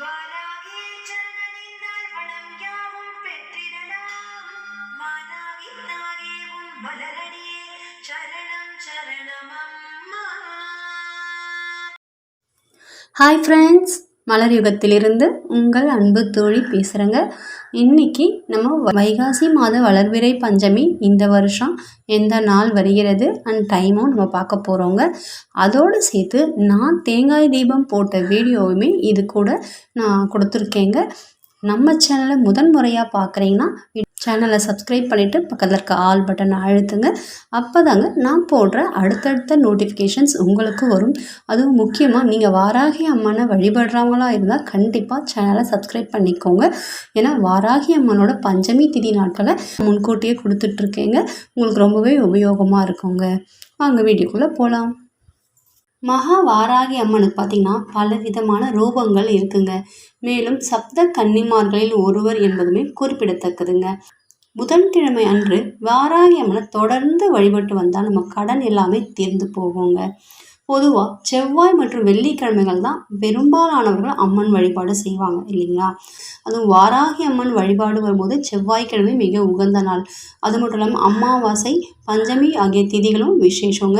வாராகி சரணடைந்தால் வளம் யாவும் பெற்றிடலாம் மாதாகி தாகி உன் மலரடியே சரணம் சரணம் அம்மா ஹாய் ஃப்ரெண்ட்ஸ் மலர் யுகத்திலிருந்து உங்கள் அன்பு தோழி பேசுகிறேங்க இன்னைக்கு நம்ம வைகாசி மாத வளர்விரை பஞ்சமி இந்த வருஷம் எந்த நாள் வருகிறது அண்ட் டைமும் நம்ம பார்க்க போகிறோங்க அதோடு சேர்த்து நான் தேங்காய் தீபம் போட்ட வீடியோவுமே இது கூட நான் கொடுத்துருக்கேங்க. நம்ம சேனலை முதன் முறையாக பார்க்குறீங்கன்னா சேனலை சப்ஸ்கிரைப் பண்ணிவிட்டு பக்கத்தில் இருக்க ஆல் பட்டனை அழுத்துங்க. அப்போ தாங்க நான் போடுற அடுத்தடுத்த நோட்டிஃபிகேஷன்ஸ் உங்களுக்கு வரும். அதுவும் முக்கியமாக நீங்கள் வாராகி அம்மனை வழிபடுறவங்களாக இருந்தால் கண்டிப்பாக சேனலை சப்ஸ்கிரைப் பண்ணிக்கோங்க. ஏன்னா வாராகி அம்மனோட பஞ்சமி திதி நாட்களை முன்கூட்டியே கொடுத்துட்ருக்கேங்க உங்களுக்கு ரொம்பவே உபயோகமாக இருக்குங்க. வாங்க வீடியோக்குள்ளே போகலாம் மகா வாராகி அம்மனுக்கு பார்த்திங்கன்னா பல விதமான ரூபங்கள் இருக்குங்க. மேலும் சப்த கன்னிமார்களில் ஒருவர் என்பதுமே குறிப்பிடத்தக்கதுங்க. புதன்கிழமை அன்று வாராகி அம்மனை தொடர்ந்து வழிபட்டு வந்தால் நம்ம கடன் எல்லாமே தீர்ந்து போகுங்க. பொதுவாக செவ்வாய் மற்றும் வெள்ளிக்கிழமைகள் தான் பெரும்பாலானவர்கள் அம்மன் வழிபாடு செய்வாங்க இல்லைங்களா? அதுவும் வாராகி அம்மன் வழிபாடு வரும்போது செவ்வாய்க்கிழமை மிக உகந்த நாள். அது மட்டும் இல்லாமல் அமாவாசை பஞ்சமி ஆகிய திதிகளும் விசேஷங்க.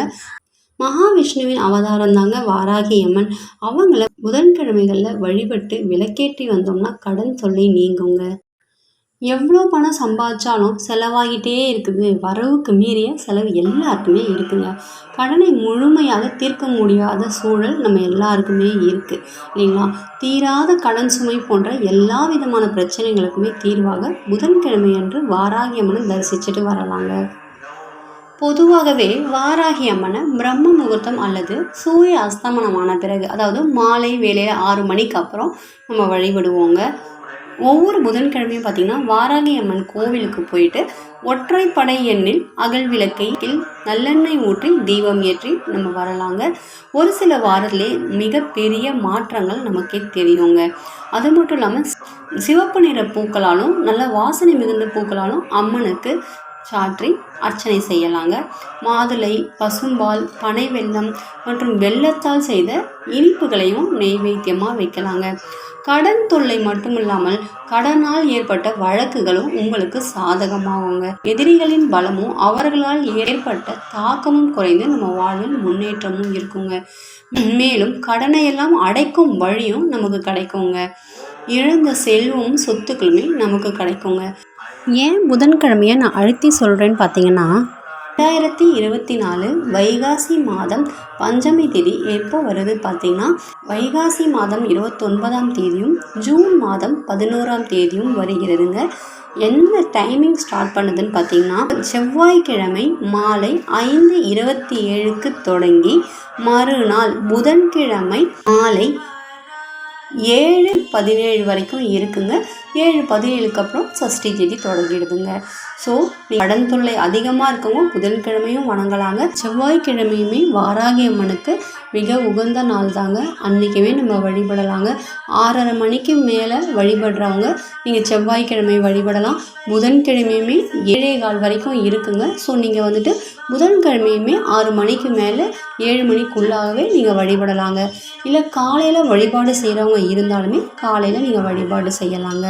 மகாவிஷ்ணுவின் அவதாரம் தாங்க வாராகி அம்மன் அவங்கள புதன்கிழமைகளில் வழிபட்டு விளக்கேற்றி வந்தோம்னா கடன் தொல்லை நீங்குங்க. எவ்வளோ பணம் சம்பாதிச்சாலும் செலவாகிட்டே இருக்குது. வரவுக்கு மீறிய செலவு எல்லாருக்குமே இருக்குங்க. கடனை முழுமையாக தீர்க்க முடியாத சூழல் நம்ம எல்லாருக்குமே இருக்குது இல்லைங்களா? தீராத கடன் சுமை போன்ற எல்லா விதமான பிரச்சனைகளுக்குமே தீர்வாக புதன்கிழமை அன்று வாராகி அம்மனை தரிசிச்சுட்டு வரலாங்க. பொதுவாகவே வாராகி அம்மனை பிரம்ம முகூர்த்தம் அல்லது சூரிய அஸ்தமனமான பிறகு அதாவது மாலை வேலையில் ஆறு மணிக்கு அப்புறம் நம்ம வழிபடுவோங்க. ஒவ்வொரு புதன்கிழமையும் பார்த்திங்கன்னா வாராகி அம்மன் கோவிலுக்கு போயிட்டு ஒற்றைப்படை எண்ணில் அகல் விளக்கையில் நல்லெண்ணெய் ஊற்றி தீபம் ஏற்றி நம்ம வரலாங்க. ஒரு சில வாரத்திலே மிகப்பெரிய மாற்றங்கள் நமக்கே தெரியுங்க. அது மட்டும் இல்லாமல் சிவப்பு நிற பூக்களாலும் நல்ல வாசனை மிகுந்த பூக்களாலும் அம்மனுக்கு சாற்றி அர்ச்சனை செய்யலாங்க. மாதுளை பசும்பால் பனை வெல்லம் மற்றும் வெள்ளத்தால் செய்த இனிப்புகளையும் நெய்வேத்தியமாக வைக்கலாங்க. கடன் தொல்லை மட்டும் இல்லாமல் கடனால் ஏற்பட்ட வழக்குகளும் உங்களுக்கு சாதகமாகுங்க. எதிரிகளின் பலமும் அவர்களால் ஏற்பட்ட தாக்கமும் குறைந்து நம்ம வாழ்வில் முன்னேற்றமும் இருக்குங்க. மேலும் கடனை எல்லாம் அடைக்கும் வழியும் நமக்கு கிடைக்குங்க. இழந்த செல்வமும் சொத்துக்களுமே நமக்கு கிடைக்குங்க. ஏன் புதன்கிழமையை நான் அழுத்தி சொல்கிறேன்னு பார்த்தீங்கன்னா ரெண்டாயிரத்தி இருபத்தி நாலு வைகாசி மாதம் பஞ்சமி தேதி எப்போ வருது பார்த்தீங்கன்னா வைகாசி மாதம் இருபத்தொன்பதாம் தேதியும் ஜூன் மாதம் பதினோராம் தேதியும் வருகிறதுங்க. என்ன டைமிங் ஸ்டார்ட் பண்ணுதுன்னு பார்த்தீங்கன்னா செவ்வாய்க்கிழமை மாலை ஐந்து இருபத்தி ஏழுக்கு தொடங்கி மறுநாள் புதன்கிழமை மாலை ஏழு பதினேழு வரைக்கும் இருக்குங்க. ஏழு பதினேழுக்கு அப்புறம் சஷ்டி தேதி தொடங்கிடுதுங்க. ஸோ கடன் தொல்லை அதிகமாக இருக்கவங்க புதன்கிழமையும் வணங்கலாங்க. செவ்வாய்க்கிழமையுமே வாராகி அம்மனுக்கு மிக உகந்த நாள் தாங்க. அன்றைக்குமே நம்ம வழிபடலாங்க. ஆறரை மணிக்கு மேலே வழிபடுறவங்க நீங்கள் செவ்வாய்க்கிழமை வழிபடலாம். புதன்கிழமையுமே ஏழே கால் வரைக்கும் இருக்குங்க. ஸோ நீங்கள் வந்துட்டு புதன்கிழமையுமே ஆறு மணிக்கு மேலே ஏழு மணிக்குள்ளாகவே நீங்கள் வழிபடலாங்க. இல்லை காலையில் வழிபாடு செய்கிறவங்க இருந்தாலுமே காலையில் நீங்கள் வழிபாடு செய்யலாங்க.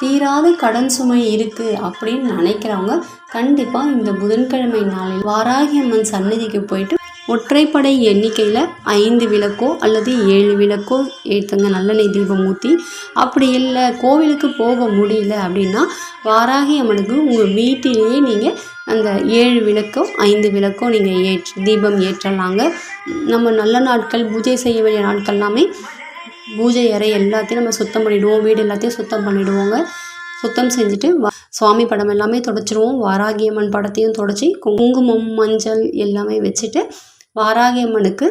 தீராத கடன் சுமை இருக்குது அப்படின்னு நினைக்கிறவங்க கண்டிப்பாக இந்த புதன்கிழமை நாளில் வாராகி அம்மன் சன்னதிக்கு போயிட்டு ஒற்றைப்படை எண்ணிக்கையில் ஐந்து விளக்கோ அல்லது ஏழு விளக்கோ ஏற்றுங்க நல்லெண்ணெய் தீபம் ஊற்றி அப்படி இல்லை கோவிலுக்கு போக முடியல அப்படின்னா வாராகி அம்மனுக்கு உங்கள் வீட்டிலேயே நீங்கள் அந்த ஏழு விளக்கோ ஐந்து விளக்கோ நீங்கள் ஏற்று தீபம் ஏற்றலாங்க. நம்ம நல்ல நாட்கள் பூஜை செய்ய வேண்டிய நாட்கள் எல்லாமே பூஜை அறை எல்லாத்தையும் நம்ம சுத்தம் பண்ணிவிடுவோம் வீடு எல்லாத்தையும் சுத்தம் பண்ணிவிடுவோங்க சுத்தம் செஞ்சுட்டு வா சுவாமி படம் எல்லாமே தொடச்சிடுவோம் வாராகியம்மன் படத்தையும் தொடச்சி குங்குமம் மஞ்சள் எல்லாமே வச்சுட்டு வாராகியம்மனுக்கு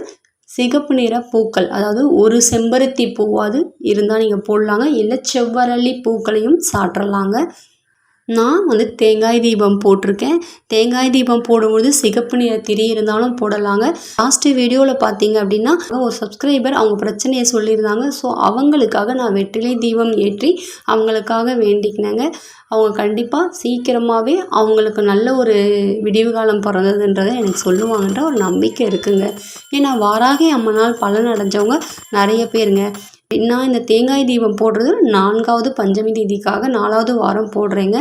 சிகப்பு நிற பூக்கள் அதாவது ஒரு செம்பருத்தி பூவாது இருந்தால் நீங்கள் போடலாங்க. இல்லை செவ்வரளி பூக்களையும் சாற்றலாங்க. நான் வந்து தேங்காய் தீபம் போட்டிருக்கேன். தேங்காய் தீபம் போடும்போது சிகப்பு நிற திரி இருந்தாலும் போடலாங்க. லாஸ்ட்டு வீடியோவில் பார்த்தீங்க அப்படின்னா ஒரு சப்ஸ்கிரைபர் அவங்க பிரச்சனையை சொல்லியிருந்தாங்க. ஸோ அவங்களுக்காக நான் வெற்றிலை தீபம் ஏற்றி அவங்களுக்காக வேண்டிக்கினேங்க. அவங்க கண்டிப்பாக சீக்கிரமாகவே அவங்களுக்கு நல்ல ஒரு விடிவு காலம் பிறந்ததுன்றதை எனக்கு சொல்லுவாங்கன்ற ஒரு நம்பிக்கை இருக்குங்க. ஏன்னா வாராகி அம்மனால் பலன் அடைஞ்சவங்க நிறைய பேருங்க. நான் இந்த தேங்காய் தீபம் போடுறது நான்காவது பஞ்சமி தேதிக்காக நாலாவது வாரம் போடுறேங்க.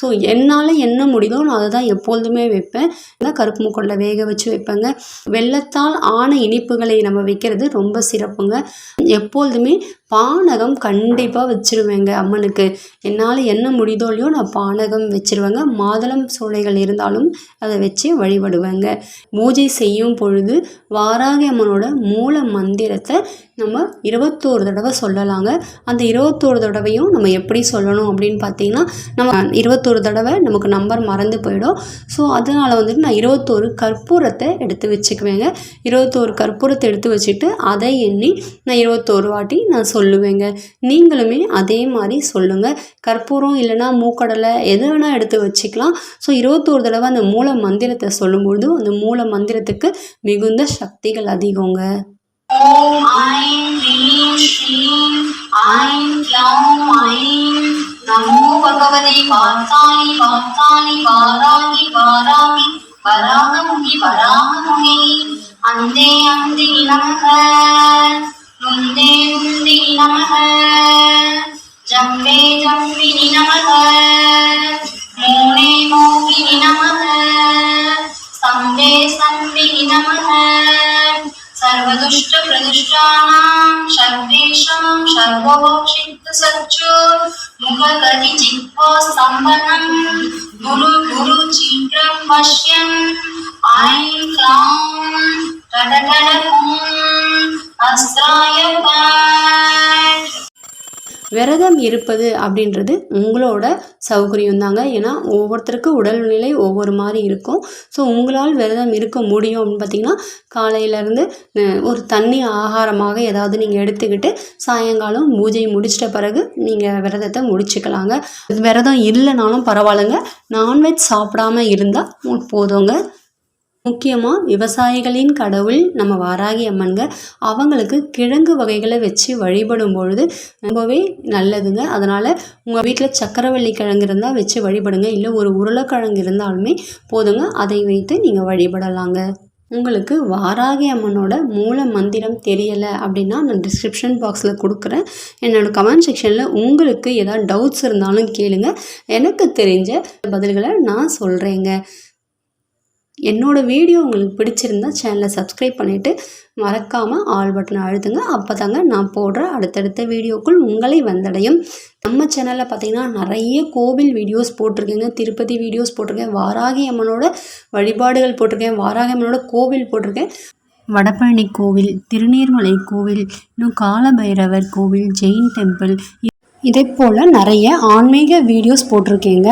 ஸோ என்னால் என்ன முடியுதோ நான் அதை தான் எப்பொழுதுமே வைப்பேன். அதான் கருப்பு முக்கொண்டை வேக வச்சு வைப்பேங்க. வெள்ளத்தால் ஆன இனிப்புகளை நம்ம வைக்கிறது ரொம்ப சிறப்புங்க. எப்பொழுதுமே பானகம் கண்டிப்பாக வச்சுருவேங்க அம்மனுக்கு. என்னால் என்ன முடியுதோ இல்லையோ நான் பானகம் வச்சிருவேங்க. மாதுளம் சோலைகள் இருந்தாலும் அதை வச்சு வழிபடுவேங்க. பூஜை செய்யும் பொழுது வாராகி அம்மனோட மூல மந்திரத்தை நம்ம இருபத்தோரு தடவை சொல்லலாங்க. அந்த இருபத்தோரு தடவையும் நம்ம எப்படி சொல்லணும் அப்படின்னு பார்த்தீங்கன்னா நம்ம இருபத்தோரு இருபத்தொரு தடவை நமக்கு நம்பர் மறந்து போயிடும். ஸோ அதனால் வந்துட்டு நான் இருபத்தொரு கற்பூரத்தை எடுத்து வச்சுக்குவேங்க. இருபத்தொரு கற்பூரத்தை எடுத்து வச்சுட்டு அதை எண்ணி நான் இருபத்தொரு வாட்டி நான் சொல்லுவேங்க. நீங்களுமே அதே மாதிரி சொல்லுங்கள் கற்பூரம் இல்லைன்னா மூக்கடலை எது வேணால் எடுத்து வச்சுக்கலாம். ஸோ இருபத்தோரு தடவை அந்த மூல மந்திரத்தை சொல்லும்பொழுது அந்த மூல மந்திரத்துக்கு மிகுந்த சக்திகள் அதிகங்க. ஓம் ஐம் ஐம் வார்த்தை வார்த்தாலி வார்த்தாலி வாராகி வாராகி வராகமுகி வராகமுகி அந்தே அந்தி நமக. పురుషాణం షడ్వేషం సర్వభక్షిత్ సచ్చో ముఖ గతి జిహ్వో స్తంభనం గురు గురు అస్త్రాయ పా விரதம் இருப்பது அப்படின்றது உங்களோட சௌகரியம் தாங்க ஏன்னா ஒவ்வொருத்தருக்கு உடல்நிலை ஒவ்வொரு மாதிரி இருக்கும். ஸோ உங்களால் விரதம் இருக்க முடியும் அப்படின்னு பார்த்தீங்கன்னா காலையிலேருந்து ஒரு தண்ணி ஆகாரமாக ஏதாவது நீங்கள் எடுத்துக்கிட்டு சாயங்காலம் பூஜை முடிச்சிட்ட பிறகு நீங்கள் விரதத்தை முடிச்சுக்கலாங்க. விரதம் இல்லைனாலும் பரவாயில்லைங்க. நான்வெஜ் சாப்பிடாம இருந்தால் போதுங்க. முக்கியமாக விவசாயிகளின் கடவுள் நம்ம வாராகி அம்மன்க அவங்களுக்கு கிழங்கு வகைகளை வச்சு வழிபடும் பொழுது ரொம்பவே நல்லதுங்க. அதனால் உங்கள் வீட்டில் சக்கரவள்ளி கிழங்கு இருந்தால் வச்சு வழிபடுங்க. இல்லை ஒரு உருளைக்கிழங்கு இருந்தாலுமே போதுங்க. அதை வைத்து நீங்கள் வழிபடலாங்க. உங்களுக்கு வாராகி அம்மனோட மூல மந்திரம் தெரியலை அப்படின்னா நான் டிஸ்கிரிப்ஷன் பாக்ஸில் கொடுக்குறேன். என்னோடய கமெண்ட் செக்ஷனில் உங்களுக்கு ஏதாவது டவுட்ஸ் இருந்தாலும் கேளுங்க. எனக்கு தெரிஞ்ச பதில்களை நான் சொல்கிறேங்க என்னோடய வீடியோ உங்களுக்கு பிடிச்சிருந்தா சேனலை சப்ஸ்கிரைப் பண்ணிவிட்டு மறக்காமல் ஆல் பட்டனை அழுத்துங்க. அப்போ தாங்க நான் போடுற அடுத்தடுத்த வீடியோக்குள் உங்களை வந்தடையும். நம்ம சேனலில் பார்த்தீங்கன்னா நிறைய கோவில் வீடியோஸ் போட்டிருக்கேங்க. திருப்பதி வீடியோஸ் போட்டிருக்கேன். வாராகி அம்மனோட வழிபாடுகள் போட்டிருக்கேன். வாராகி அம்மனோட கோவில் போட்டிருக்கேன். வடபழனி கோவில் திருநீர்மலை கோவில் இன்னும் காலபைரவர் கோவில் ஜெயின் டெம்பிள் இதே போல் நிறைய ஆன்மீக வீடியோஸ் போட்டிருக்கேங்க.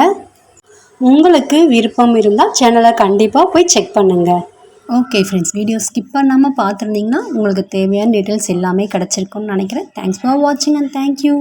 உங்களுக்கு விருப்பம் இருந்தால் சேனலை கண்டிப்பாக போய் செக் பண்ணுங்கள் ஓகே ஃப்ரெண்ட்ஸ் வீடியோ ஸ்கிப் பண்ணாமல் பார்த்துருந்தீங்கன்னா உங்களுக்கு தேவையான டீட்டெயில்ஸ் எல்லாமே கிடச்சிருக்கும்னு நினைக்கிறேன். தேங்க்ஸ் ஃபார் வாட்சிங் அண்ட் தேங்க்யூ